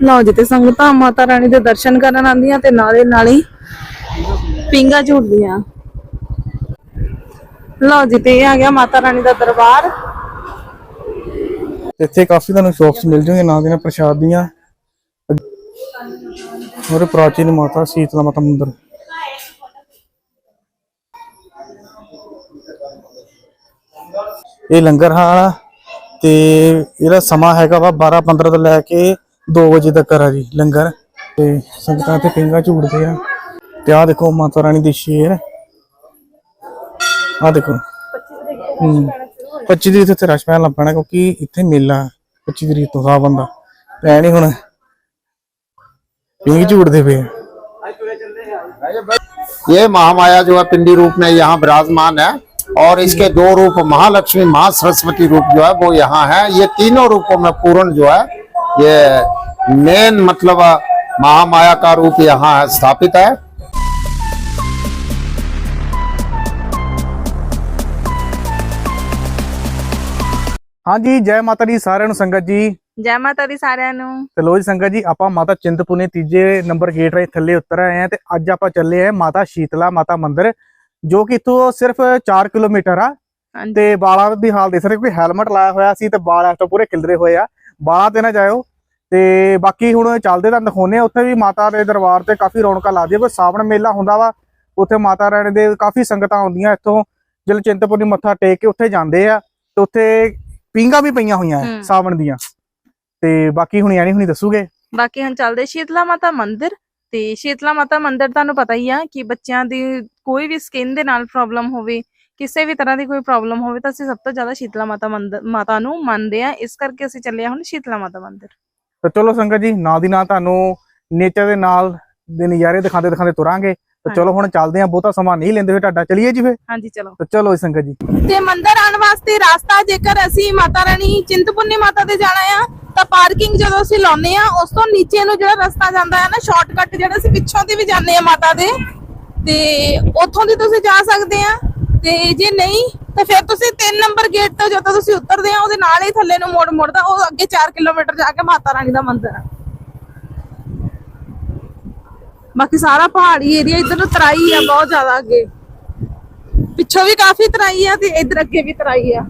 ਲਓ ਜੀ, ਤੇ ਸੰਗਤਾਂ ਮਾਤਾ ਰਾਣੀ ਦੇ ਦਰਸ਼ਨ ਕਰਨ ਆਉਂਦੀਆਂ ਤੇ ਨਾਲੇ ਨਾਲੇ ਪਿੰਗਾ ਝੂਟਦੀਆਂ ਲਓ ਜੀ ਇਹ ਆ ਗਿਆ ਮਾਤਾ ਰਾਣੀ ਦਾ ਦਰਬਾਰ। ਇੱਥੇ ਕਾਫੀ ਤੁਹਾਨੂੰ ਸ਼ੌਪਸ ਮਿਲ ਜਾਣਗੇ ਨਾਲ ਦੀਆਂ ਪ੍ਰਸ਼ਾਦ ਦੀਆਂ। ਔਰ ਪ੍ਰਾਚੀਨ ਮਾਤਾ ਸੀਤਲਾ ਮਾਤਾ ਮੰਦਿਰ। ਇਹ ਲੰਗਰ ਹਾਲ ਤੇ ਇਹਦਾ ਸਮਾਂ ਹੈਗਾ ਵਾ 12 15 ਤੋਂ ਲੈ ਕੇ 2 ਵਜੇ ਤੱਕ ਆ ਜੀ ਲੰਗਰ ਤੇ ਸੰਗਤਾਂ ਤੇ ਪਿੰਗਾ ਝੂੜਦੇ ਆ ਤੇ ਆਹ ਦੇਖੋ ਮਾਤਾ ਰਾਣੀ ਦੀ ਸ਼ੇਰ ਆਹ ਦੇਖੋ ਹੂੰ 25 ਤਰੀਕ ਤੋਂ ਇੱਥੇ ਰਸ਼ ਪੈਣ ਲੱਗ ਪੈਣਾ ਕਿਉਂਕਿ ਇੱਥੇ ਮੇਲਾ 25 ਤਰੀਕ ਤੋਂ ਸਾਹ ਬੰਦਾ ਐ ਨਹੀਂ ਹੁਣ ਪਿੰਗ ਝੂੜਦੇ ਪਏ ਆ। ये महामाया जो है पिंडी रूप में यहाँ विराजमान है और इसके दो रूप महालक्ष्मी महा सरस्वती रूप जो है वो यहाँ है ये तीनों रूपों में पूर्ण जो है ये मेन मतलब महामाया का रूप यहाँ है स्थापित है ਹਾਂਜੀ ਜੈ ਮਾਤਾ ਦੀ ਸਾਰਿਆਂ ਨੂੰ ਸੰਗਤ ਜੀ ਜੈ ਮਾਤਾ ਦੀ ਸਾਰਿਆਂ ਨੂੰ ਤੇ ਲੋ ਜੀ ਸੰਗਤ ਜੀ ਆਪਾਂ ਮਾਤਾ ਚਿੰਤਪੁਰਨੀ ਤੀਜੇ ਨੰਬਰ ਗੇਟ ਰਾਹੀਂ ਥੱਲੇ ਉਤਰ ਆਏ ਆ ਤੇ ਅੱਜ ਆਪਾਂ ਚੱਲੇ ਆ ਮਾਤਾ ਸ਼ੀਤਲਾ ਮਾਤਾ ਮੰਦਿਰ ਜੋ ਕਿ ਇੱਥੋਂ ਸਿਰਫ 4 ਕਿਲੋਮੀਟਰ ਆ ਹਾਂਜੀ। ਤੇ ਬਾਲਾਂ ਦੀ ਹਾਲ ਦੇਖ ਸਕਦੇ ਕੋਈ ਹੈਲਮਟ ਲਾਇਆ ਹੋਇਆ ਸੀ ਤੇ ਬਾਲ ਇਸ ਤੋਂ ਪੂਰੇ ਖਿਲਰੇ ਹੋਏ ਆ ਬਾਲਾਂ ਤੇ ਨਾ ਜਾਇਓ ਤੇ ਬਾਕੀ ਹੁਣ ਚੱਲਦੇ ਤਾਂ ਦਿਖਾਉਨੇ ਆ ਉੱਥੇ ਵੀ ਮਾਤਾ ਦੇ ਦਰਬਾਰ ਤੇ ਕਾਫੀ ਰੌਣਕਾਂ ਲੱਗਦੀਆਂ ਕੋਈ ਸਾਵਣ ਮੇਲਾ ਹੁੰਦਾ ਵਾ ਉੱਥੇ ਮਾਤਾ ਰਾਣੀ ਦੇ ਕਾਫੀ ਸੰਗਤਾਂ ਆਉਂਦੀਆਂ ਇੱਥੋਂ ਜਦੋਂ ਚਿੰਤਪੁਰਨੀ ਮੱਥਾ ਟੇਕ ਕੇ ਉੱਥੇ ਜਾਂਦੇ ਆ ਤੇ ਉੱਥੇ ਪਿੰਗਾ ਵੀ ਪਈਆਂ ਹੋਈਆਂ। ਸਾਵਣ ਦੀਆਂ। ਤੇ ਬਾਕੀ ਹੁਣ ਯਾਨੀ ਹੁਣੀ ਦੱਸੂਗੇ। ਬਾਕੀ ਹੁਣ ਚੱਲਦੇ ਸ਼ੀਤਲਾ ਮਾਤਾ ਮੰਦਿਰ ਤੇ ਸ਼ੀਤਲਾ ਮਾਤਾ ਮੰਦਿਰ ਤੁਹਾਨੂੰ ਪਤਾ ਹੀ ਆ ਕਿ ਬੱਚਿਆਂ ਦੀ ਕੋਈ ਵੀ ਸਕਿਨ ਦੇ ਨਾਲ ਪ੍ਰੋਬਲਮ ਹੋਵੇ ਕਿਸੇ ਵੀ ਤਰ੍ਹਾਂ ਦੀ ਕੋਈ ਪ੍ਰੋਬਲਮ ਹੋਵੇ ਤਾਂ ਅਸੀਂ ਸਭ ਤੋਂ ਜ਼ਿਆਦਾ ਸ਼ੀਤਲਾ ਮਾਤਾ ਮੰਦਿਰ ਮਾਤਾ ਨੂੰ ਮੰਨਦੇ ਆ ਇਸ ਕਰਕੇ ਅਸੀਂ ਚੱਲੇ ਹੁਣ ਸ਼ੀਤਲਾ ਮਾਤਾ ਮੰਦਿਰ। ਤੇ ਚਲੋ ਸੰਗਤ ਜੀ ਨਾਲ ਦੀ ਨਾਲ ਤੁਹਾਨੂੰ ਨੇਚਰ ਦੇ ਨਾਲ ਦੇ ਨਜ਼ਾਰੇ ਦਿਖਾਉਂਦੇ ਦਿਖਾਉਂਦੇ ਤੁਰਾਂਗੇ। ਤੇ ਚਲੋ ਹੁਣ ਚੱਲਦੇ ਆਂ ਬਹੁਤਾ ਸਮਾਂ ਨਹੀਂ ਲੈਂਦੇ ਹੋਏ ਤੁਹਾਡਾ। ਚਲਿਏ ਜੀ ਫੇ ਹਾਂਜੀ ਚਲੋ। ਤੇ ਚਲੋ ਸੰਗਤ ਜੀ। ਤੇ ਮੰਦਿਰ ਆਉਣ ਵਾਸਤੇ ਰਸਤਾ ਜੇਕਰ ਅਸੀਂ ਮਾਤਾ ਰਾਣੀ ਚਿੰਤਪੁਰਨੀ ਮਾਤਾ ਦੇ ਜਾਣਾ ਆ ਤਾਂ ਪਾਰਕਿੰਗ ਜਦੋਂ ਅਸੀਂ ਲਾਉਨੇ ਆ ਉਸ ਤੋਂ ਨੀਚੇ ਨੂੰ ਜਿਹੜਾ ਰਸਤਾ ਜਾਂਦਾ ਹੈ ਨਾ ਸ਼ਾਰਟਕਟ ਜਿਹੜਾ ਅਸੀਂ ਪਿੱਛੋਂ ਦੀ ਵੀ ਜਾਂਦੇ ਆ ਮਾਤਾ ਦੇ ਤੇ ਉੱਥੋਂ ਦੀ ਤੁਸੀਂ ਜਾ ਸਕਦੇ ਆ ਤੇ ਜੇ ਨਹੀਂ ਤੇ ਫਿਰ ਤੁਸੀਂ 3 ਨੰਬਰ ਗੇਟ ਤੋਂ ਜਦੋਂ ਤੁਸੀਂ ਉਤਰਦੇ ਆ ਉਹਦੇ ਨਾਲ ਹੀ ਥੱਲੇ ਨੂੰ ਮੋੜ ਮੁੜਦਾ, ਉਹ ਅੱਗੇ 4 ਕਿਲੋਮੀਟਰ ਜਾ ਕੇ ਮਾਤਾ ਰਾਣੀ ਦਾ ਮੰਦਿਰ ਆ। ਬਾਕੀ ਸਾਰਾ ਪਹਾੜੀ ਏਰੀਆ ਇਧਰ ਨੂੰ ਤਰਾਈ ਆ, ਬਹੁਤ ਜ਼ਿਆਦਾ ਅੱਗੇ। ਪਿੱਛੋਂ ਵੀ ਕਾਫੀ ਤਰਾਈ ਆ ਤੇ ਇਧਰ ਅੱਗੇ ਵੀ ਤਰਾਈ ਆ।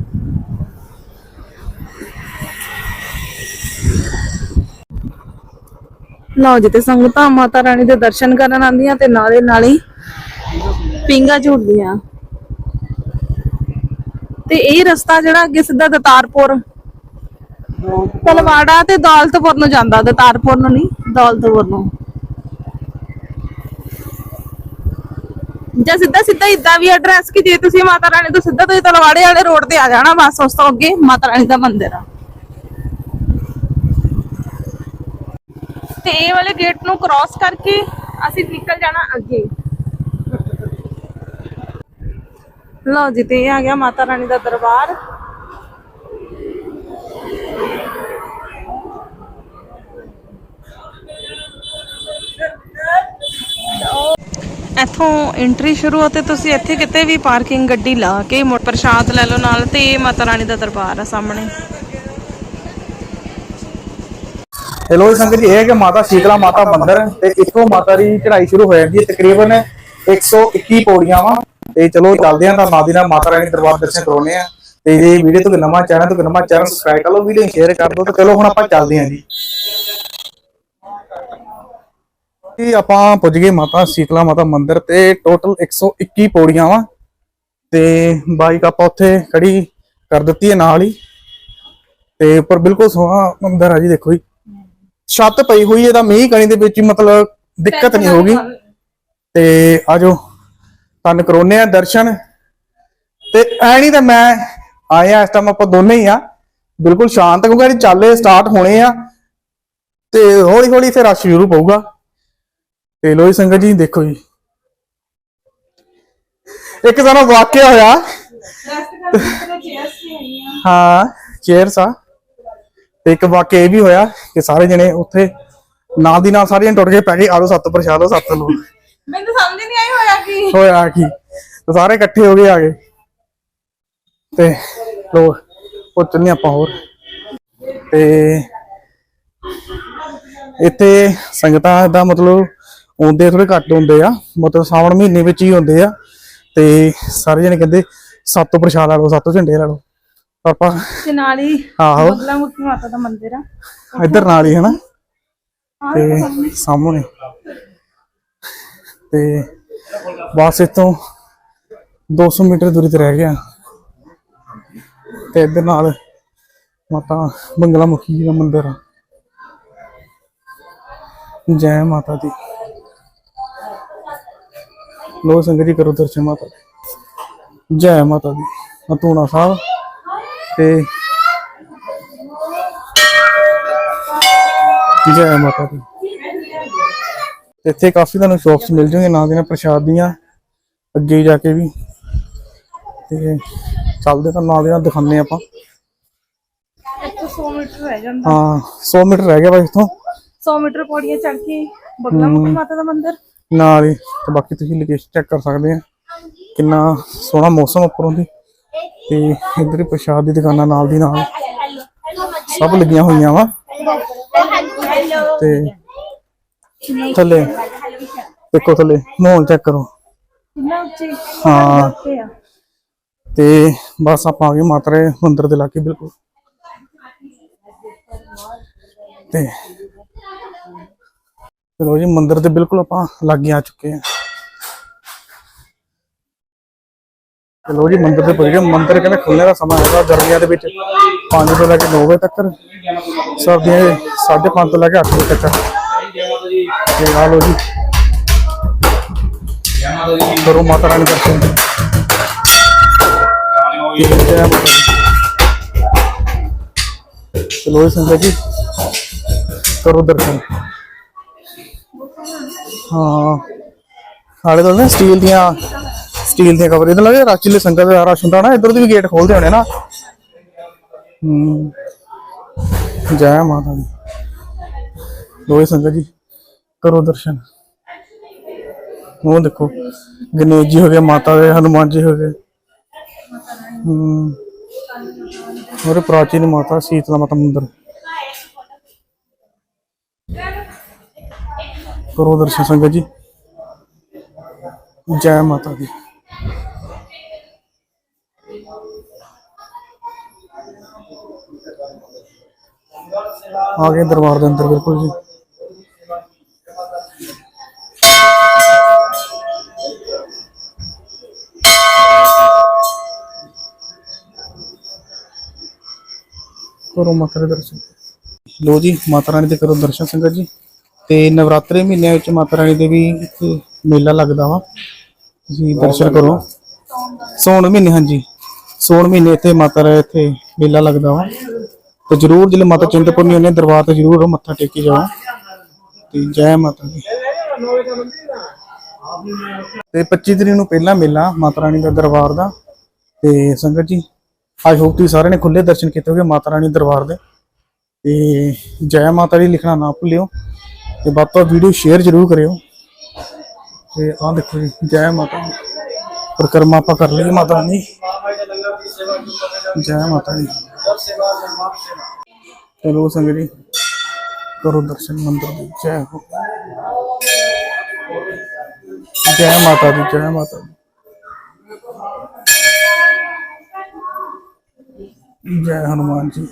ਲਓ ਜੀ ਸੰਗਤਾਂ ਮਾਤਾ ਰਾਣੀ ਦੇ ਦਰਸ਼ਨ ਕਰਨ ਆਉਂਦੀਆਂ ਤੇ ਨਾਲੇ ਨਾਲ ਹੀ ਪਿੰਗਾ ਝੂਟਦੀਆਂ ਤੇ ਇਹ ਰਸਤਾ ਜਿਹੜਾ ਅੱਗੇ ਸਿੱਧਾ ਦਤਾਰਪੁਰ। ਤਲਵਾੜਾ ਤੇ ਦੌਲਤਪੁਰ ਨੂੰ ਜਾਂਦਾ, ਦਤਾਰਪੁਰ ਨੂੰ ਨਹੀਂ, ਦੌਲਤਪੁਰ ਨੂੰ। ਜਾਂ ਸਿੱਧਾ ਸਿੱਧਾ ਇਦਾਂ ਵੀ ਐਡਰੈਸ ਕਿ ਜੇ ਤੁਸੀਂ ਮਾਤਾ ਰਾਣੀ ਤੋਂ ਸਿੱਧਾ ਤੁਸੀਂ ਤਲਵਾੜੇ ਵਾਲੇ ਰੋਡ ਤੇ ਆ ਜਾਣਾ, ਬਸ ਉਸ ਤੋਂ ਅੱਗੇ ਮਾਤਾ ਰਾਣੀ ਦਾ ਮੰਦਿਰ ਆ। ਤੇ ਇਹ ਵਾਲੇ ਗੇਟ ਨੂੰ ਕ੍ਰਾਸ ਕਰਕੇ ਅਸੀਂ ਨਿਕਲ ਜਾਣਾ ਅੱਗੇ। ਲਓ ਜੀ, ਤੇ ਇਹ ਆ ਗਿਆ ਮਾਤਾ ਰਾਣੀ ਦਾ ਦਰਬਾਰ। ਇੱਥੋਂ ਐਂਟਰੀ ਸ਼ੁਰੂ ਹੋਤੇ ਤੁਸੀਂ ਇੱਥੇ ਕਿਤੇ ਵੀ ਪਾਰਕਿੰਗ ਗੱਡੀ ਲਾ ਕੇ ਪ੍ਰਸ਼ਾਦ ਲੈ ਲਓ ਨਾਲ ਤੇ ਇਹ ਮਾਤਾ ਰਾਣੀ ਦਾ ਦਰਬਾਰ ਆ ਸਾਹਮਣੇ। ਤੇ ਲੋ ਜੀ ਸੰਗਤ ਜੀ, ਇਹ ਹੈ ਕਿ ਮਾਤਾ ਸ਼ੀਤਲਾ ਮਾਤਾ ਮੰਦਿਰ ਤੇ ਇੱਥੋਂ ਮਾਤਾ ਦੀ ਚੜ੍ਹਾਈ ਸ਼ੁਰੂ ਹੋ ਜਾਂਦੀ ਹੈ। ਤਕਰੀਬਨ 121 ਪੌੜੀਆਂ ਵਾ। ਤੇ ਚਲੋ ਚੱਲਦੇ ਆਂ ਤਾਂ ਨਾਲ ਦੀ ਨਾਲ ਮਾਤਾ ਰਾਣੀ ਦੇ ਦਰਬਾਰ ਦਰਸ਼ਨ ਕਰਾਉਣੇ ਆ। ਤੇ ਜੇ ਵੀਡੀਓ ਤੋਂ ਨਵਾਂ ਚੈਨਲ ਤੋਂ ਨਵਾਂ ਚੈਨਲ ਸਬਸਕ੍ਰਾਈਬ ਕਰ ਲਓ ਵੀਡੀਓ ਸ਼ੇਅਰ ਕਰ ਦਿਓ ਤੇ ਚਲੋ ਹੁਣ ਆਪਾਂ ਚੱਲਦੇ ਆਂ ਜੀ। ਜੀ ਆਪਾਂ ਪੁੱਜ ਗਏ ਮਾਤਾ ਸ਼ੀਤਲਾ ਮਾਤਾ ਮੰਦਿਰ ਤੇ ਟੋਟਲ 121 ਪੌੜੀਆਂ ਵਾ। ਤੇ ਬਾਈਕ ਆਪਾਂ ਉੱਥੇ ਖੜੀ ਕਰ ਦਿੱਤੀ ਹੈ ਨਾਲ ਹੀ। ਤੇ ਉੱਪਰ ਬਿਲਕੁਲ ਸੋਹਣਾ ਮੰਦਿਰ ਆ ਜੀ ਦੇਖੋ ਜੀ। ਛੱਤ ਪਈ ਹੋਈ ਹੈ ਤਾਂ ਮੀਂਹ ਕਣੀ ਦੇ ਵਿੱਚ ਮਤਲਬ ਦਿੱਕਤ ਨਹੀਂ ਹੋਗੀ ਤੇ ਆਜੋ ਤੁਹਾਨੂੰ ਕਰਾਉਨੇ ਆ ਦਰਸ਼ਨ। ਤੇ ਐ ਨਹੀਂ ਤਾਂ ਮੈਂ ਆਇਆ ਇਸ ਟਾਈਮ ਆਪਾਂ ਦੋਨੇ ਹੀ ਆ। ਬਿਲਕੁਲ ਸ਼ਾਂਤ, ਕਿਉਂਕਿ ਇਹ ਚਾਲੇ ਸਟਾਰਟ ਹੋਣੇ ਆ। ਤੇ ਹੌਲੀ ਹੌਲੀ ਇੱਥੇ ਰਸ਼ ਸ਼ੁਰੂ ਪਊਗਾ। ਤੇ ਲੋਈ ਸੰਗਤ ਜੀ, ਦੇਖੋ ਜੀ। ਇੱਕ ਸਾਨੂੰ ਵਾਕਿਆ ਹੋਇਆ। ਹਾਂ ਚੇਅਰਸ ਆ। ਤੇ ਇੱਕ ਵਾਕਿਆ ਇਹ ਵੀ ਹੋਇਆ ਕਿ ਸਾਰੇ ਜਣੇ ਉੱਥੇ ਨਾਲ ਦੀ ਨਾਲ ਸਾਰੇ ਜਣੇ ਟੁੱਟ ਕੇ ਪੈ ਗਏ। ਆਲੋ ਸੱਤ ਪ੍ਰਸ਼ਾਦ, ਸੱਤ ਨੂੰ ਮੈਨੂੰ ਤਾਂ ਸਮਝ ਨਹੀਂ ਆਈ ਹੋਇਆ ਕੀ। ਹੋਇਆ ਕੀ? ਤੇ ਸਾਰੇ ਇਕੱਠੇ ਹੋ ਗਏ ਆ ਗਏ ਤੇ ਲੋ ਉਹ ਚੱਲਨੇ ਆਪਾਂ ਹੋਰ। ਤੇ ਇੱਥੇ ਸੰਗਤਾਂ ਦਾ ਮਤਲਬ ਆਉਂਦੇ ਥੋੜੇ ਘੱਟ ਹੁੰਦੇ ਆ। ਮਤਲਬ ਸਾਵਣ ਮਹੀਨੇ ਵਿੱਚ ਹੀ ਹੁੰਦੇ ਆ। ਤੇ ਸਾਰੇ ਜਣੇ ਕਹਿੰਦੇ ਸੱਤੋਂ ਪ੍ਰਸ਼ਾਦ ਲਾ ਲਓ ਸੱਤੋਂ ਝੰਡੇ ਲਾ ਲਓ। ਆਪਾਂ ਤੇ ਨਾਲ ਹੀ ਆਹੋ। ਬਗਲਾ ਮੁਖੀ ਮਾਤਾ ਦਾ ਮੰਦਿਰ ਆ। ਇੱਧਰ ਨਾਲ ਹੀ ਹਨਾ? ਆਹ ਤੇ ਸਾਹਮਣੇ। ਤੇ ਬਸ ਇੱਥੋਂ 200 ਮੀਟਰ ਦੂਰੀ ਤੇ ਰਹਿ ਗਿਆ। ਤੇ ਇੱਧਰ ਨਾਲ ਮਾਤਾ ਬੰਗਲਾ ਮੁਖੀ ਜੀ ਦਾ ਮੰਦਿਰ ਆ। ਜੈ ਮਾਤਾ ਦੀ। ਲੋ ਸੰਗਤ ਜੀ ਕਰੋ ਦਰਸ਼ਨ ਮਾਤਾ ਦੀ। ਜੈ ਮਾਤਾ ਦੀ। ਅਤੂਣਾ ਸਾਹਿਬ ਤੇ ਜੈ ਮਾਤਾ ਦੀ। ਇੱਥੇ ਕਾਫੀ ਤੁਹਾਨੂੰ ਸ਼ੌਪਸ ਮਿਲ ਜਾਣਗੇ ਨਾਲ ਦੀਆਂ ਪ੍ਰਸ਼ਾਦ ਦੀਆਂ ਅੱਗੇ ਜਾ ਕੇ ਵੀ। ਤੇ ਚੱਲਦੇ ਤਾਂ ਨਾਲ ਦੀ ਨਾਲ ਦਿਖਾਉਂਦੇ ਆਪਾਂ। ਇੱਥੋਂ 100 ਮੀਟਰ ਰਹਿ ਜਾਂਦਾ। ਹਾਂ 100 ਮੀਟਰ ਰਹਿ ਗਿਆ ਬਸ ਇੱਥੋਂ। 100 ਮੀਟਰ ਪੌੜੀਆਂ ਚੜ ਕੇ ਬਗਲਾ ਮੁਖੀ ਮਾਤਾ ਦਾ ਮੰਦਿਰ। ਨਾਲ ਹੀ ਤੇ ਬਾਕੀ ਤੁਸੀਂ ਲੋਕੇਸ਼ਨ ਚੈੱਕ ਕਰ ਸਕਦੇ ਆ। ਕਿੰਨਾ ਸੋਹਣਾ ਮੌਸਮ ਉੱਪਰੋਂ ਦੀ। ਤੇ ਇੱਧਰ ਹੀ ਪ੍ਰਸ਼ਾਦ ਦੀ ਦੁਕਾਨਾਂ ਨਾਲ ਦੀ ਨਾਲ। ਸਭ ਲੱਗੀਆਂ ਹੋਈਆਂ ਵਾ। ਤੇ ਥੱਲੇ। ਦੇਖੋ ਥੱਲੇ। ਮਾਹੌਲ ਚੈੱਕ ਕਰੋ। ਕਿੰਨਾ ਉੱਚੀ? ਹਾਂ। ਤੇ ਬਸ ਆਪਾਂ ਆ ਗਏ ਮਾਤਾ ਦੇ ਮੰਦਿਰ ਦੇ ਲਾਗੇ ਬਿਲਕੁਲ। ਤੇ ਚਲੋ ਜੀ ਮੰਦਿਰ ਦੇ ਬਿਲਕੁਲ ਆਪਾਂ ਲਾਗੇ ਆ ਚੁੱਕੇ ਆ। ਚਲੋ ਜੀ ਮੰਦਿਰ ਤੇ ਪਹੁੰਚ ਗਏ ਮੰਦਿਰ ਕਹਿੰਦੇ ਖੁੱਲ੍ਹਣੇ ਦਾ ਸਮਾਂ ਹੈਗਾ ਗਰਮੀਆਂ ਦੇ ਵਿੱਚ। 5 ਤੋਂ ਲੈ ਕੇ 9 ਵਜੇ ਤੱਕ। ਸਰਦੀਆਂ ਦੇ 5:30 ਤੋਂ ਲੈ ਕੇ 8 ਵਜੇ ਤੱਕ। ਤੇ ਆ ਲੋ ਜੀ ਕਰੋ ਮਾਤਾ ਰਾਣੀ ਦਰਸ਼ਨ। ਜੈ ਮਾਤਾ ਦੀ। ਚਲੋ ਜੀ ਸੰਗਤ ਜੀ ਕਰੋ ਦਰਸ਼ਨ। ਹਾਂ। ਹਾਲੇ ਤਾਂ ਨਾ ਸਟੀਲ ਦੀਆਂ ਸਟੀਲ ਦੀਆਂ ਕਵਰ ਇਹਦੇ ਲੱਗੇ ਰਾਚੀਲੇ ਸੰਗਤ ਦਾ ਰਸ਼ ਹੁੰਦਾ ਨਾ ਇਧਰ ਦੀ ਵੀ ਗੇਟ ਖੋਲਦੇ ਹੋਣੇ ਨਾ। ਹੂੰ। ਜੈ ਮਾਤਾ ਦੀ। ਲੋਏ ਸੰਗਤ ਜੀ। ਕਰੋ ਦਰਸ਼ਨ। ਉਹ ਦੇਖੋ, ਗਣੇਸ਼ ਜੀ ਹੋ ਗਏ, ਮਾਤਾ ਦੇ, ਹਨੂਮਾਨ ਜੀ ਹੋ ਗਏ। ਹੂੰ। ਹੋਰ ਪ੍ਰਾਚੀਨ ਮਾਤਾ ਸੀਤਲਾ ਮਾਤਾ ਮੰਦਿਰ। ਕਰੋ ਦਰਸ਼ਨ ਸੰਗਤ ਜੀ। ਜੈ ਮਾਤਾ ਦੀ। ਆ ਗਏ ਦਰਬਾਰ ਦੇ ਅੰਦਰ, ਬਿਲਕੁਲ ਜੀ। ਕਰੋ ਮਾਤਾ ਦੇ ਦਰਸ਼ਨ ਲੋ ਜੀ ਮਾਤਾ ਰਾਣੀ ਦੇ ਕਰੋ ਦਰਸ਼ਨ ਸੰਗਤ ਜੀ। ਤੇ ਨਵਰਾਤਰੇ ਮਹੀਨਿਆਂ ਵਿੱਚ ਮਾਤਾ ਰਾਣੀ ਦੇ ਵੀ ਇੱਕ ਮੇਲਾ ਲੱਗਦਾ ਵਾ। ਤੁਸੀਂ ਦਰਸ਼ਨ ਕਰੋ। ਸੌਣ ਮਹੀਨੇ ਹਾਂਜੀ। ਸੌਣ ਮਹੀਨੇ ਇੱਥੇ ਮਾਤਾ ਰਾਣੀ ਇੱਥੇ ਮੇਲਾ ਲੱਗਦਾ ਵਾ। ਤੇ ਜਰੂਰ ਜਿਹੜੇ ਮਾਤਾ ਚਿੰਤਪੁਰਨੀ ਉਹਨੇ ਦਰਬਾਰ ਤੇ ਜਰੂਰ ਮੱਥਾ ਟੇਕ ਜਾਓ। ਤੇ ਜੈ ਮਾਤਾ ਦੀ। ਤੇ 25 ਤਰੀਕ ਨੂੰ ਪਹਿਲਾ ਮੇਲਾ ਮਾਤਾ ਰਾਣੀ ਦਾ ਦਰਬਾਰ ਦਾ। ਤੇ ਸੰਗਤ ਜੀ ਆਈ ਹੋਪ ਤੁਸੀਂ ਸਾਰਿਆਂ ਨੇ ਖੁੱਲੇ ਦਰਸ਼ਨ ਕੀਤੇ ਹੋਗੇ ਮਾਤਾ ਰਾਣੀ ਦਰਬਾਰ ਦੇ। ਤੇ ਜੈ ਮਾਤਾ ਦੀ ਲਿਖਣਾ ਨਾ ਭੁੱਲਿਓ ਤੇ ਵੱਧ ਤੋਂ ਵੀਡੀਓ ਸ਼ੇਅਰ ਜ਼ਰੂਰ ਕਰਿਓ। ਤੇ ਆਹ ਦੇਖੋ ਜੀ, ਜੈ ਮਾਤਾ ਦੀ ਪਰਿਕਰਮਾ ਆਪਾਂ ਕਰ ਲਈਏ ਮਾਤਾ ਰਾਣੀ। ਜੈ ਮਾਤਾ ਦੀ। ਚਲੋ ਸੰਗਤ ਜੀ, ਕਰੋ ਦਰਸ਼ਨ ਮੰਦਰ ਦੇ ਜੈ ਹੋ ਜੈ ਮਾਤਾ ਦੀ, ਜੈ ਮਾਤਾ ਦੀ। ਜੈ ਹਨੂਮਾਨ ਜੀ।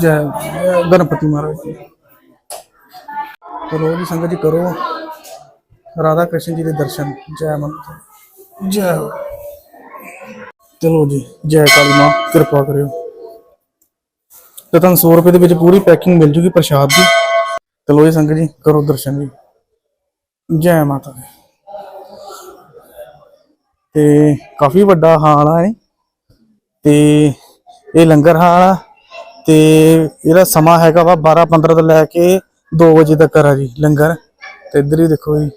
ਜੈ ਗਣਪਤੀ ਮਹਾਰਾਜ ਜੀ। ਚਲੋ ਜੀ ਸੰਗਤ ਜੀ, ਕਰੋ। ਰਾਧਾ ਕ੍ਰਿਸ਼ਨ ਜੀ ਦੇ ਦਰਸ਼ਨ। ਜੈ ਮੰਤ ਜੈ। ਚਲੋ ਜੀ, ਜੈ ਕਾਲੀ ਮਾਂ, ਕਿਰਪਾ ਕਰਿਓ। ਤੇ ਤੁਹਾਨੂੰ 100 ਰੁਪਏ ਦੇ ਵਿੱਚ ਪੂਰੀ ਪੈਕਿੰਗ ਮਿਲ ਜੂਗੀ ਪ੍ਰਸ਼ਾਦ ਦੀ। ਚਲੋ ਜੀ ਸੰਗਤ ਜੀ, ਕਰੋ ਦਰਸ਼ਨ ਜੀ। ਜੈ ਮਾਤਾ ਦੀ। ਤੇ ਕਾਫੀ ਵੱਡਾ ਹਾਲ ਆ ਇਹ। ਤੇ ਇਹ ਲੰਗਰ ਹਾਲ ਆ ਤੇ ਇਹਦਾ ਸਮਾਂ ਹੈਗਾ ਵਾ 12 15 ਤੋਂ ਲੈ ਕੇ 2 ਵਜੇ ਤੱਕ ਆ ਜੀ ਲੰਗਰ। ਤੇ ਇੱਧਰ ਹੀ ਦੇਖੋ ਜੀ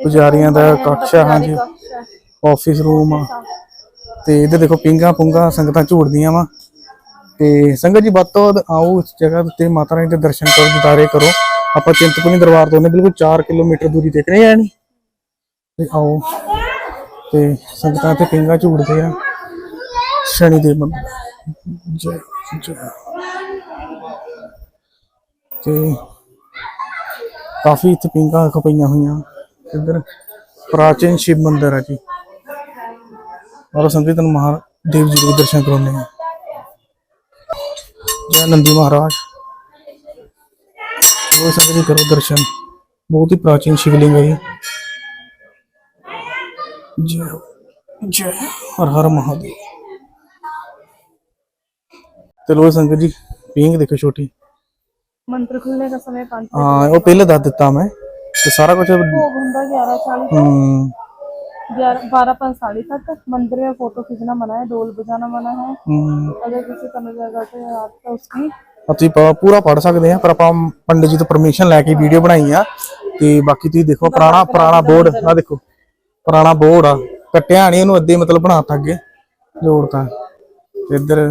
ਪੁਜਾਰੀਆਂ ਦਾ ਕਕਸ਼ ਆ ਹਾਂਜੀ। ਆਫਿਸ ਰੂਮ ਆ। ਤੇ ਇੱਧਰ ਦੇਖੋ ਪਿੰਗਾ ਪੁੰਗਾ ਸੰਗਤਾਂ ਝੂੜਦੀਆਂ ਵਾ। ਤੇ ਸੰਗਤ ਜੀ ਵੱਧ ਤੋਂ ਵੱਧ ਆਓ ਇਸ ਜਗ੍ਹਾ ਤੇ ਮਾਤਾ ਰਾਣੀ ਦੇ ਦਰਸ਼ਨ ਕਰੋ ਦਿਦਾਰੇ ਕਰੋ। ਆਪਾਂ ਚਿੰਤਪੁਰਨੀ ਦਰਬਾਰ ਤੋਂ ਨੇ ਬਿਲਕੁਲ 4 ਕਿਲੋਮੀਟਰ ਦੂਰੀ ਤੇ ਕਿਨੇ ਆਣੀ ਤੇ ਆਓ। ਤੇ ਸੰਗਤਾਂ ਤੇ ਪਿੰਗਾ ਝੂੜਦੇ ਆ। ਸ਼ਨੀ ਦੇ ਮੰਦਰ ਜੈ ਜੈ। ਤੇ ਕਾਫੀ ਇੱਥੇ ਪਿੰਗਾ ਖਪਈਆਂ ਹੋਈਆਂ। ਇੱਧਰ ਪ੍ਰਾਚੀਨ ਸ਼ਿਵ ਮੰਦਿਰ ਹੈ ਜੀ। ਔਰ ਸੰਗੀਤ ਮਹਾਦੇਵ ਜੀ ਦੇ ਦਰਸ਼ਨ ਕਰਾਉਂਦੇ ਹਾਂ ਜੈ ਨੰਦੀ ਮਹਾਰਾਜ। ਉਹ ਸੰਗਤ ਕਰੋ ਦਰਸ਼ਨ। ਬਹੁਤ ਹੀ ਪ੍ਰਾਚੀਨ ਸ਼ਿਵਲਿੰਗ ਹੈ ਜੀ। ਜੈ ਜੈ, ਹਰ ਹਰ ਮਹਾਦੇਵ। ਤੇ ਲੋ ਸੰਗਤ ਜੀ ਪਿੰਗ ਦੇਖੋ ਛੋਟੀ ਮੰਤਰ ਖੁੱਲਣੇ ਦਾ ਸਮੇਂ 5 ਹਾਂ ਉਹ ਪਹਿਲੇ ਦੱਸ ਦਿੱਤਾ ਮੈਂ ਤੇ ਸਾਰਾ ਕੁਝ ਭੋਗ ਹੁੰਦਾ 11:40 ਹਮ 12:45 तक मंदिर में फोटो खींचना मना है ढोल बजाना मना है ਹਮ अगर किसी करने जाएगा तो रात का उसकी ਅਸੀਂ ਪ- ਪੂਰਾ ਪੜ ਸਕਦੇ ਆ ਪਰ ਆਪਾਂ ਪੰਡਿਤ ਜੀ ਤੋਂ ਪਰਮਿਸ਼ਨ ਲੈ ਕੇ ਵੀਡੀਓ ਬਣਾਈ ਆ ਤੇ ਬਾਕੀ ਤੁਸੀਂ ਦੇਖੋ ਪੁਰਾਣਾ ਪੁਰਾਣਾ ਬੋਰਡ ਆ ਦੇਖੋ ਪੁਰਾਣਾ ਬੋਰਡ ਆ ਕੱਟਿਆ ਨਹੀਂ ਇਹਨੂੰ ਅੱਧੇ ਮਤਲਬ ਬਣਾਤਾ ਅੱਗੇ ਜੋੜਤਾ ਤੇ ਇੱਧਰ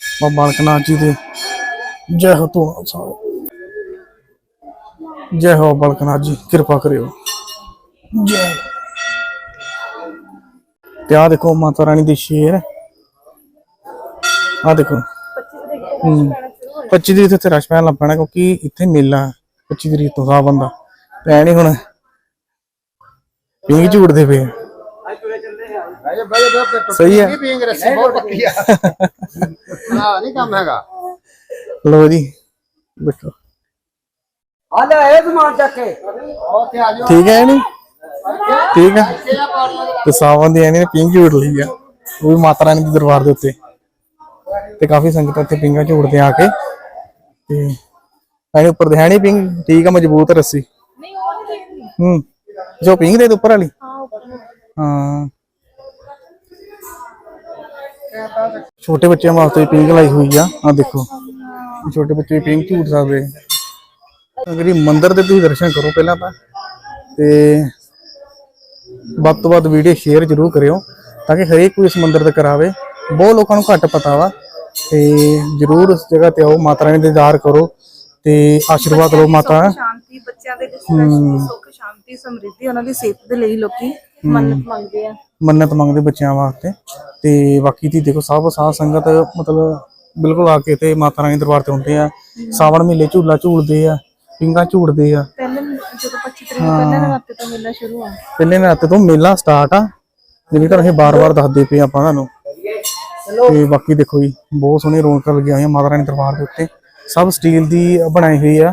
ਬਾਬਾ ਬਾਲਕ ਨਾਥ ਜੀ ਦੇ। ਜੈ ਹੋ ਤੂੰ ਸਾਹਿਬ ਜੈ ਹੋ ਬਾਲਕਨਾਥ ਜੀ, ਕਿਰਪਾ ਕਰਿਓ। ਜੈ। ਤੇ ਆ ਦੇਖੋ ਮਾਤਾ ਰਾਣੀ ਦੇ ਸ਼ੇਰ। ਆ ਦੇਖੋ। ਹੂੰ। 25 ਤਰੀਕ ਤੋਂ ਇੱਥੇ ਰਸ਼ ਪੈਣ ਲੱਗ ਪੈਣਾ ਕਿਉਂਕਿ ਇੱਥੇ ਮੇਲਾ ਹੈ। 25 ਤਰੀਕ ਤੋਂ ਸਾਹ ਬੰਦਾ ਤੇ ਹੁਣ। ਪਿੰਗ ਝੂੜਦੇ ਪਏ ਸਹੀ ਹੈ। ਲੋ ਜੀ ਬਿਠੋ। ਹਾਲੇ ਇਹ ਸਮਾਨ ਚੱਕ ਕੇ। ਓਕੇ ਆ ਜਾਓ ਠੀਕ ਹੈ ਨਹੀਂ ਠੀਕ ਹੈ। ਤੇ ਸਾਵਨ ਦੀ ਐਨੀ ਪਿੰਗ ਝੂੜ ਲਈ ਆ। ਉਹ ਵੀ ਮਾਤਾ ਰਾਣੀ ਦੇ ਦਰਬਾਰ ਦੇ ਉੱਤੇ। ਤੇ ਕਾਫੀ ਸੰਗਤ ਇੱਥੇ ਪਿੰਗਾ ਝੂੜਦੇ ਆ ਕੇ। ਤੇ ਐਨੀ ਉੱਪਰ ਦੇ ਹੈ ਪਿੰਗ ਠੀਕ ਆ ਮਜ਼ਬੂਤ ਰੱਸੀ। ਨਹੀਂ ਉਹ ਨਹੀਂ ਹੂੰ। ਜੋ ਪਿੰਗ ਦੇ ਉੱਪਰ ਵਾਲੀ। ਹਾਂ ਹਾਂ। ਛੋਟੇ ਬੱਚਿਆਂ ਵਾਸਤੇ ਪਿੰਕ ਲਾਈ ਹੋਈ ਆ। ਆ ਦੇਖੋ। ਛੋਟੇ ਬੱਚੇ ਪਿੰਕ ਝੂਟ ਸਕਦੇ। ਅਗਰੀ ਮੰਦਿਰ ਦੇ ਤੁਸੀਂ ਦਰਸ਼ਨ ਕਰੋ ਪਹਿਲਾਂ ਤਾਂ ਤੇ ਵੱਧ ਤੋਂ ਵੱਧ ਵੀਡੀਓ ਸ਼ੇਅਰ ਜ਼ਰੂਰ ਕਰਿਓ ਤਾਂ ਕਿ ਹਰੇਕ ਕੋਈ ਇਸ ਮੰਦਿਰ ਤੇ ਕਰਾਵੇ ਬਹੁਤ ਲੋਕਾਂ ਨੂੰ ਘੱਟ ਪਤਾ ਵਾ ਤੇ ਜ਼ਰੂਰ ਉਸ ਜਗ੍ਹਾ ਤੇ ਆਓ ਮਾਤਾ ਰਾਣੀ ਦੇ ਦੀਦਾਰ ਕਰੋ ਤੇ ਆਸ਼ੀਰਵਾਦ ਲਓ ਮਾਤਾ। ਸ਼ਾਂਤੀ ਬੱਚਿਆਂ ਦੇ ਸੁੱਖ ਸ਼ਾਂਤੀ ਸਮਰਿੱਧੀ ਉਹਨਾਂ ਦੀ ਸਿਹਤ ਦੇ ਲਈ ਲੋਕੀ ਮੰਨਤ ਮੰਗਦੇ ਆ। ਮੰਨਤ ਮੰਗਦੇ ਬੱਚਿਆਂ ਵਾਸਤੇ। ਤੇ ਬਾਕੀ ਦੀ ਦੇਖੋ ਸਭ ਸਾਧ ਸੰਗਤ ਮਤਲਬ ਬਿਲਕੁਲ ਆ ਕੇ ਤੇ ਮਾਤਾ ਰਾਣੀ ਦਰਬਾਰ ਤੇ ਹੁੰਦੇ ਆ। ਸਾਵਣ ਮਹੀਨੇ ਝੂਲਾ ਝੂਲਦੇ ਆ ਪਿੰਗਾ ਝੂੜਦੇ ਆ। ਪਹਿਲੇ ਜਦੋਂ 25 ਤਰੀਕ ਨੂੰ ਪਹਿਲੇ ਨਰਾਤੇ ਤੋਂ ਮੇਲਾ ਸ਼ੁਰੂ ਆ। ਪਹਿਲੇ ਨਰਾਤੇ ਤੋਂ ਮੇਲਾ ਸਟਾਰਟ ਆ। ਜਿਵੇਂ ਤੁਹਾਨੂੰ ਅਸੀਂ ਬਾਰ-ਬਾਰ ਦੱਸਦੇ ਪਏ ਆਪਾਂ ਤੁਹਾਨੂੰ। ਤੇ ਬਾਕੀ ਦੇਖੋ ਜੀ ਬਹੁਤ ਸੋਹਣੀ ਰੌਣਕਾਂ ਲੱਗੀਆਂ ਹੋਈਆਂ ਮਾਤਾ ਰਾਣੀ ਦਰਬਾਰ ਦੇ ਉੱਤੇ। ਸਭ ਸਟੀਲ ਦੀ ਬਣਾਈ ਹੋਈ ਆ।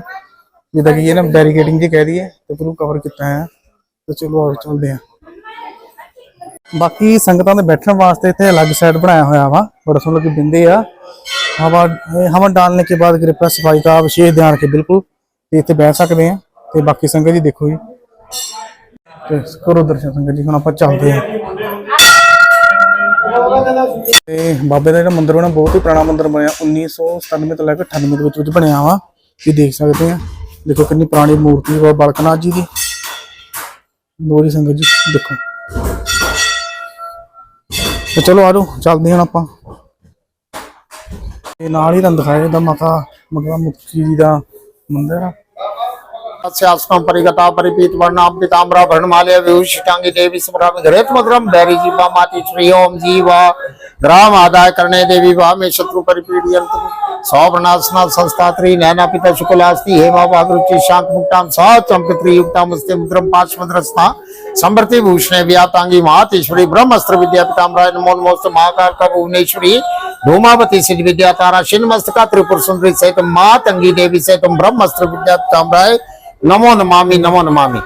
ਜਿੱਦਾਂ ਕਿ ਇਹ ਨਾ ਬੈਰੀਕੇਡਿੰਗ ਜੀ ਕਹਿ ਦਈਏ ਤੇ ਪੂਰਾ ਕਵਰ ਕੀਤਾ ਹੈ ਤੇ ਚਲੋ ਆਓ ਚੱਲਦੇ ਆ। ਬਾਕੀ ਸੰਗਤਾਂ ਦੇ ਬੈਠਣ ਵਾਸਤੇ ਇੱਥੇ ਅਲੱਗ ਸਾਈਡ ਬਣਾਇਆ ਹੋਇਆ ਵਾ। ਬੜਾ ਸੋਹਣਾ ਕਿ ਬਿੰਦੇ ਆ। ਹਵਾ ਹਵਾ ਡਾਲਨੇ ਕੇ ਬਾਅਦ ਕਿਰਪਾ, ਸਫ਼ਾਈ ਦਾ ਵਿਸ਼ੇਸ਼ ਧਿਆਨ ਰੱਖੇ, ਬਿਲਕੁਲ। ਤੇ ਇੱਥੇ ਬੈਠ ਸਕਦੇ ਆ। ਤੇ ਬਾਕੀ ਸੰਗਤ ਜੀ ਦੇਖੋ ਜੀ। ਤੇ ਕਰੋ ਦਰਸ਼ਨ ਸੰਗਤ ਜੀ, ਹੁਣ ਆਪਾਂ ਚੱਲਦੇ ਆ। ਤੇ ਬਾਬੇ ਦਾ ਜਿਹੜਾ ਮੰਦਿਰ ਬਣਾ ਬਹੁਤ ਹੀ ਪੁਰਾਣਾ ਮੰਦਿਰ ਬਣਿਆ 1997 ਤੋਂ ਲੈ ਕੇ 98 ਦੇ ਵਿੱਚ ਬਣਿਆ ਵਾ। ਇਹ ਦੇਖ ਸਕਦੇ ਆ। ਦੇਖੋ ਕਿੰਨੀ ਪੁਰਾਣੀ ਮੂਰਤੀ ਬਾਬਾ ਬਲਕਨਾਥ ਜੀ ਦੀ। ਨੋਰੀ ਸੰਗਤ ਜੀ, ਦੇਖੋ। ਤੇ ਚਲੋ ਆ ਜਾਓ ਚੱਲਦੇ ਹਾਂ ਹੁਣ ਆਪਾਂ ਤੇ ਨਾਲ ਹੀ ਤੁਹਾਨੂੰ ਦਿਖਾਇਆ ਦਾ ਮਾਤਾ ਮਗਰਾ ਮੁਖੀ ਜੀ ਦਾ ਮੰਦਿਰ ਆ शास्त्रम परिगता परिपीत वर्णाम पिताम्बरा भरणमालय विभूषितांगी देवी स्मरामि धरेत मधुरम बैरी जीवा माति श्री ओम जीवा ग्राम आदाय करणे देवी वा में शत्रु परिपीडियंत सौवर्णासना संस्थात्री नैना पिता शुक्लास्ति हेमा भागरुचि शांत मुक्ताम सा चंपित्री युक्ताम मुद्रम पार्श्वद्रस्था समृति भूषणे व्यातांगी, महातेश्वरी, ब्रह्मस्त्र विद्या पिताम्बराय नमो नमोस्त महाकाल का भुवनेश्वरी, धूमावती सिद्ध विद्या तारा शिन्मस्तका त्रिपुर सुंदरी सहित मातंगी देवी सहित, ब्रह्मस्त्र विद्या पिताम्बराय नमो नमामि नमो नमामि।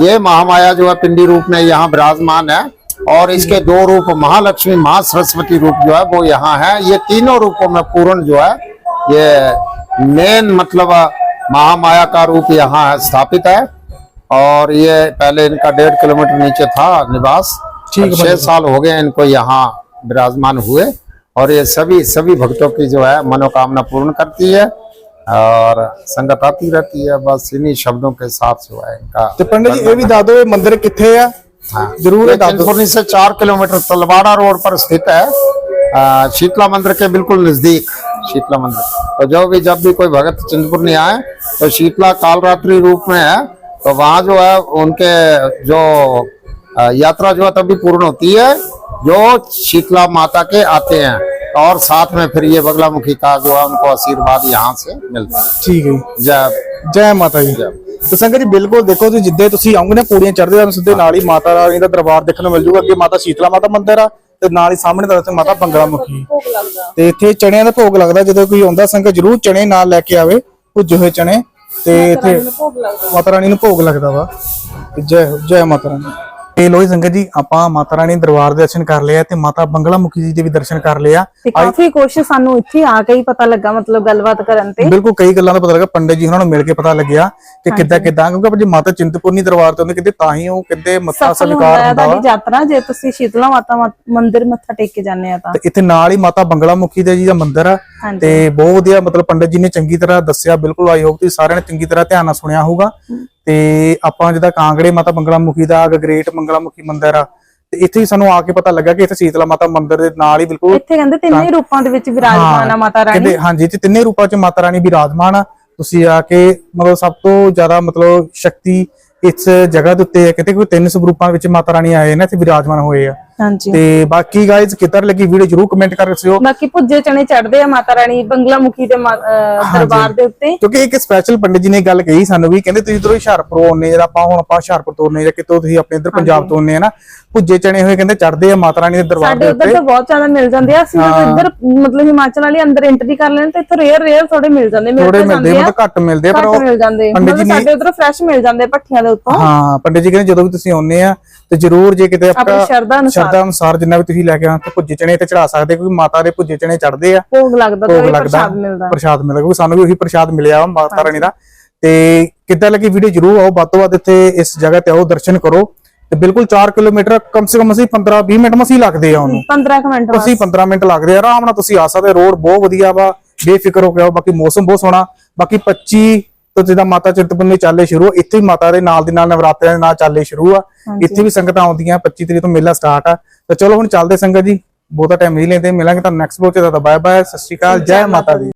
ये महामाया जो है, पिंडी रूप में यहाँ विराजमान है। और इसके दो रूप महालक्ष्मी महा सरस्वती रूप जो है वो यहाँ है। ये तीनों रूपों में पूर्ण जो है ये मेन मतलब महामाया का रूप यहाँ है स्थापित है। और ये पहले इनका डेढ़ किलोमीटर नीचे था निवास। ठीक छह साल हो गए इनको यहाँ विराजमान हुए। और ये सभी सभी भक्तों की जो है मनोकामना पूर्ण करती है और संगत आती रहती है। बस इन्हीं शब्दों के साथ जो है इनका तो पंडित जी ये भी दादो ये मंदिर कितने है? हाँ। ज़रूर है से चार किलोमीटर तलवाड़ा रोड पर स्थित है। शीतला मंदिर के बिल्कुल नज़दीक शीतला मंदिर। तो जो भी जब भी कोई भगत चिंतपूर्णी आए तो शीतला कालरात्रि रूप में है। तो वहाँ जो है उनके जो यात्रा जो है तभी पूर्ण होती है जो शीतला माता के आते हैं। और साथ में फिर ये बगलामुखी का जो है उनको आशीर्वाद यहाँ से मिलता है ਠੀਕ ਹੈ ਜੀ जय ਜੈ ਮਾਤਾ ਜੀ ਤੇ ਸੰਗਤ ਜੀ ਬਿਲਕੁਲ ਦੇਖੋ ਤੁਸੀਂ ਜਿੱਦੇ ਤੁਸੀਂ ਆਉਂਗੇ ਨਾ ਪੌੜੀਆਂ ਚੜ੍ਹਦੇ ਤੁਹਾਨੂੰ ਸਿੱਧੇ ਨਾਲ ਹੀ ਮਾਤਾ ਰਾਣੀ ਦਾ ਦਰਬਾਰ ਦੇਖਣ ਨੂੰ ਮਿਲ ਜੂਗਾ ਅੱਗੇ ਮਾਤਾ ਸ਼ੀਤਲਾ ਮਾਤਾ ਮੰਦਿਰ ਆ ਤੇ ਨਾਲ ਹੀ ਸਾਹਮਣੇ ਦਾ ਉੱਥੇ ਮਾਤਾ ਬੰਗਲਾ ਮੁਖੀ ਤੇ ਇੱਥੇ ਚਣਿਆਂ ਦਾ ਭੋਗ ਲੱਗਦਾ ਜਦੋਂ ਕੋਈ ਆਉਂਦਾ ਸੰਗਤ ਜਰੂਰ ਚਣੇ ਨਾਲ ਲੈ ਕੇ ਆਵੇ ਭੁੱਜੇ ਹੋਏ ਚਣੇ ਤੇ ਇੱਥੇ ਮਾਤਾ ਰਾਣੀ ਨੂੰ ਭੋਗ ਲੱਗਦਾ ਵਾ ਤੇ ਜੈ ਹੋ ਜੈ ਮਾਤਾ ਰਾਣੀ ਤੇ ਲੋਈ ਸੰਗਤ ਜੀ ਆਪਾਂ ਮਾਤਾ ਰਾਣੀ ਦਰਬਾਰ ਦੇ ਦਰਸ਼ਨ ਕਰ ਲਿਆ ਤੇ ਮਾਤਾ ਬੰਗਲਾ ਮੁਖੀ ਜੀ ਦੇ ਵੀ ਦਰਸ਼ਨ ਕਰ ਲਿਆ ਤੇ ਕਾਫੀ ਕੁਛ ਸਾਨੂੰ ਇੱਥੇ ਆ ਕੇ ਹੀ ਪਤਾ ਲੱਗਾ ਮਤਲਬ ਗੱਲਬਾਤ ਕਰਨ ਤੇ। ਬਿਲਕੁਲ ਕਈ ਗੱਲਾਂ ਦਾ ਪਤਾ ਲੱਗਾ ਪੰਡਿਤ ਜੀ ਉਹਨਾਂ ਨੂੰ ਮਿਲ ਕੇ ਪਤਾ ਲੱਗਿਆ ਕਿ ਕਿੱਦਾਂ ਕਿੱਦਾਂ ਕਿਉਂਕਿ ਆਪਣੀ ਮਾਤਾ ਚਿੰਤਪੁਰਨੀ ਦਰਬਾਰ ਤੇ ਕਿਤੇ ਤਾਂ ਹੀ ਉਹ ਕਿਤੇ ਮੱਥਾ ਸਵੀਕਾਰ ਹੈ ਹੁੰਦਾ ਵਾ। ਯਾਤਰਾ ਜੇ ਤੁਸੀਂ ਸ਼ੀਤਲਾ ਮਾਤਾ ਮੰਦਿਰ ਮੱਥਾ ਟੇਕ ਕੇ ਜਾਂਦੇ ਆ ਤਾਂ। ਤੇ ਇੱਥੇ ਨਾਲ ਹੀ ਮਾਤਾ ਬੰਗਲਾ ਮੁਖੀ ਦੇ ਜੀ ਦਾ ਮੰਦਿਰ ਆ। ਤੇ ਬਹੁਤ ਵਧੀਆ ਮਤਲਬ ਪੰਡਿਤ ਜੀ ਨੇ ਚੰਗੀ ਤਰ੍ਹਾਂ ਦੱਸਿਆ ਬਿਲਕੁਲ ਆਈ ਹੋਪ ਤੁਸੀਂ ਸਾਰਿਆਂ ਨੇ ਚੰਗੀ ਤਰ੍ਹਾਂ ਧਿਆਨ ਨਾਲ ਸੁਣਿਆ ਹੋਊਗਾ। ਤੇ ਆਪਾਂ ਜਿਹਦਾ ਕਾਂਗੜੇ ਮਾਤਾ ਬੰਗਲਾ ਮੁਖੀ ਦਾ ਗ੍ਰੇਟ ਬੰਗਲਾ ਮੁਖੀ ਮੰਦਿਰ ਆ ਤੇ ਇੱਥੇ ਹੀ ਸਾਨੂੰ ਆ ਕੇ ਪਤਾ ਲੱਗਾ ਕਿ ਇੱਥੇ ਸੀਤਲਾ ਮਾਤਾ ਮੰਦਿਰ ਦੇ ਨਾਲ ਹੀ ਬਿਲਕੁਲ ਇੱਥੇ ਕਹਿੰਦੇ ਤਿੰਨੇ ਰੂਪਾਂ ਦੇ ਵਿੱਚ ਵਿਰਾਜਮਾਨ ਆ ਮਾਤਾ ਰਾਣੀ। ਕਹਿੰਦੇ ਹਾਂਜੀ ਤੇ ਤਿੰਨੇ ਰੂਪਾਂ ਚ ਮਾਤਾ ਰਾਣੀ ਵਿਰਾਜਮਾਨ ਆ। ਤੁਸੀਂ ਆ ਕੇ ਮਤਲਬ ਸਭ ਤੋਂ ਜ਼ਿਆਦਾ ਮਤਲਬ ਸ਼ਕਤੀ ਇਸ ਜਗ੍ਹਾ ਦੇ ਉੱਤੇ ਹੈ ਕਿਤੇ ਕੋਈ ਤਿੰਨ ਸਰੂਪਾਂ ਵਿੱਚ ਮਾਤਾ ਰਾਣੀ ਆਏ ਨੇ ਤੇ ਵਿਰਾਜਮਾਨ ਹੋਏ ਆ। ਹਾਂਜੀ। ਤੇ ਬਾਕੀ ਗਾਇਜ਼ ਕਿੱਧਰ ਲੱਗੀ ਵੀਡੀਓ ਜਰੂਰ ਕਮੈਂਟ ਕਰਕੇ ਦੱਸਿਓ। ਬਾਕੀ ਭੁੱਜੇ ਚਣੇ ਚੜਦੇ ਆ ਮਾਤਾ ਰਾਣੀ ਬੰਗਲਾ ਮੁਖੀ ਦੇ ਦਰਬਾਰ ਦੇ ਉੱਤੇ। ਕਿਉਂਕਿ ਇੱਕ ਸਪੈਸ਼ਲ ਪੰਡਿਤ ਜੀ ਨੇ ਗੱਲ ਕਹੀ ਸਾਨੂੰ ਵੀ ਕਹਿੰਦੇ ਤੁਸੀਂ ਇਧਰੋਂ ਹੁਸ਼ਿਆਰਪੁਰ ਆਉਨੇ ਜਿਹੜਾ ਆਪਾਂ ਹੁਣ ਆਪਾਂ ਹੁਸ਼ਿਆਰਪੁਰ ਤੋਂ ਆਉਨੇ ਜਾਂ ਕਿਤੋਂ ਤੁਸੀਂ ਆਪਣੇ ਇੱਧਰ ਪੰਜਾਬ ਤੋਂ ਆਉਨੇ ਆ ਨਾ ਭੁੱਜੇ ਚਣੇ ਹੋਏ ਕਹਿੰਦੇ ਚੜਦੇ ਆ ਮਾਤਾ ਰਾਣੀ ਦੇ ਦਰਬਾਰ ਸਾਡੇ ਦੇ ਉੱਧਰ ਉੱਤੇ। ਤਾਂ ਬਹੁਤ ਜ਼ਿਆਦਾ ਮਿਲ ਜਾਂਦੇ ਆ ਅਸੀਂ ਇੱਧਰ ਮਤਲਬ ਹਿਮਾਚਲ ਵਾਲੀ ਅੰਦਰ ਐਂਟਰੀ ਕਰ ਲੈਣ ਤੇ ਇੱਥੇ ਰੇਅਰ ਰੇਅਰ ਥੋੜੇ ਮਿਲ ਜਾਂਦੇ ਥੋੜੇ ਮਿਲਦੇ ਮਤਲਬ ਘੱਟ ਮਿਲਦੇ ਪਰ ਉਹ ਪੰਡਿਤ ਜੀ ਸਾਡੇ ਉੱਧਰ ਫਰੈਸ਼ ਮਿਲ ਜਾਂਦੇ ਭੱਠੀਆਂ ਦੇ ਉੱਤੋਂ। ਹਾਂ ਪੰਡਿਤ ਜੀ ਕਹਿੰਦੇ ਜਦੋਂ ਵੀ ਤੁਸੀਂ ਆਉਨੇ ਆ ਤੇ ਜਰੂਰ ਜੇ ਕਿਤੇ ਆਪਣੀ ਆਪਣਾ ਸ਼ਰਧਾ ਅਨੁਸਾਰ ਸ਼ਰਧਾ ਅਨੁਸਾਰ ਜਿੰਨਾ ਵੀ ਤੁਸੀਂ ਲੈ ਕੇ ਆਉਂ ਤੇ ਭੁੱਜੇ ਚਣੇ ਤੇ ਚੜਾ ਸਕਦੇ ਕਿਉਂਕਿ ਮਾਤਾ ਦੇ ਭੁੱਜੇ ਚਣੇ ਚੜਦੇ ਆ। ਭੋਗ ਲੱਗਦਾ ਤਾਂ ਭੋਗ ਇਹ ਲੱਗਦਾ ਪ੍ਰਸ਼ਾਦ ਮਿਲਦਾ। ਪ੍ਰਸ਼ਾਦ ਮਿਲਦਾ ਕਿਉਂਕਿ ਸਾਨੂੰ ਵੀ ਉਹੀ ਪ੍ਰਸ਼ਾਦ ਮਿਲਿਆ ਵਾ ਮਾਤਾ ਰਾਣੀ ਦਾ। ਤੇ ਕਿੱਦਾਂ ਲੱਗੀ ਵੀਡੀਓ ਜਰੂਰ ਆਓ ਵੱਧ ਤੋਂ ਵੱਧ ਇੱਥੇ ਇਸ ਜਗ੍ਹਾ ਤੇ ਆਓ ਦਰਸ਼ਨ ਕਰੋ। ਤੇ ਬਿਲਕੁਲ 4 ਕਿਲੋਮੀਟਰ ਕਮ ਸੇ ਕਮ ਅਸੀਂ 15 20 ਮਿੰਟ ਮਸੀਂ ਲੱਗਦੇ ਆ ਉਹਨੂੰ। 15 ਕੁ ਮਿੰਟ ਅਸੀਂ 15 ਮਿੰਟ ਲੱਗਦੇ ਆ। ਆਰਾਮ ਨਾਲ ਤੁਸੀਂ ਆ ਸਕਦੇ ਰੋਡ ਬਹੁਤ ਵਧੀਆ ਵਾ ਬੇਫਿਕਰ ਹੋ ਕੇ ਆਓ ਬਾਕੀ ਮੌਸਮ ਬਹੁਤ ਸੋਹਣਾ। ਬਾਕੀ 25 ਤੋਂ ਜਿੱਦਾਂ ਮਾਤਾ ਚਿੰਤਪੁਰਨੀ ਚਾਲੇ ਸ਼ੁਰੂ ਇੱਥੇ ਹੀ ਮਾਤਾ ਦੇ ਨਾਲ ਦੀ ਨਾਲ ਨਵਰਾਤਰਿਆਂ ਦੇ ਨਾਲ ਚਾਲੇ ਸ਼ੁਰੂ ਆ। ਇੱਥੇ ਵੀ ਸੰਗਤਾਂ ਆਉਂਦੀਆਂ 25 ਤਰੀਕ ਤੋਂ ਮੇਲਾ ਸਟਾਰਟ ਆ। ਤਾਂ ਚਲੋ ਹੁਣ ਚੱਲਦੇ ਸੰਗਤ ਜੀ ਬਹੁਤਾ ਟਾਈਮ ਨਹੀਂ ਲੈਂਦੇ ਮਿਲਾਂਗੇ ਤੁਹਾਨੂੰ ਨੈਕਸਟ ਬਲੌਗ ਚ ਤਾਂ ਬਾਏ ਬਾਏ ਸਤਿ ਸ਼੍ਰੀ ਅਕਾਲ ਜੈ ਮਾਤਾ ਦੀ।